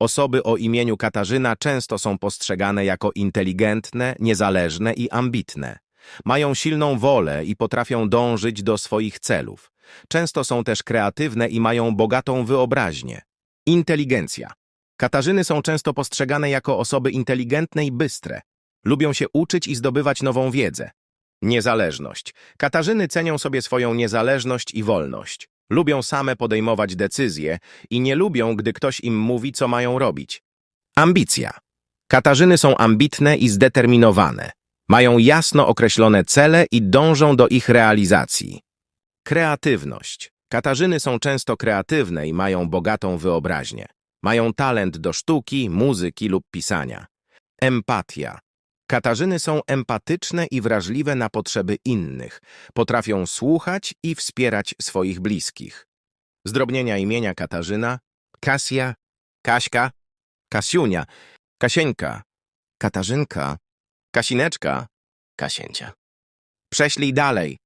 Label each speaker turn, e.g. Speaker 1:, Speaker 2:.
Speaker 1: Osoby o imieniu Katarzyna często są postrzegane jako inteligentne, niezależne i ambitne. Mają silną wolę i potrafią dążyć do swoich celów. Często są też kreatywne i mają bogatą wyobraźnię. Inteligencja. Katarzyny są często postrzegane jako osoby inteligentne i bystre. Lubią się uczyć i zdobywać nową wiedzę. Niezależność. Katarzyny cenią sobie swoją niezależność i wolność. Lubią same podejmować decyzje i nie lubią, gdy ktoś im mówi, co mają robić. Ambicja. Katarzyny są ambitne i zdeterminowane. Mają jasno określone cele i dążą do ich realizacji. Kreatywność. Katarzyny są często kreatywne i mają bogatą wyobraźnię. Mają talent do sztuki, muzyki lub pisania. Empatia. Katarzyny są empatyczne i wrażliwe na potrzeby innych. Potrafią słuchać i wspierać swoich bliskich. Zdrobnienia imienia Katarzyna, Kasia, Kaśka, Kasiunia, Kasieńka, Katarzynka, Kasineczka, Kasiencia. Prześlij dalej.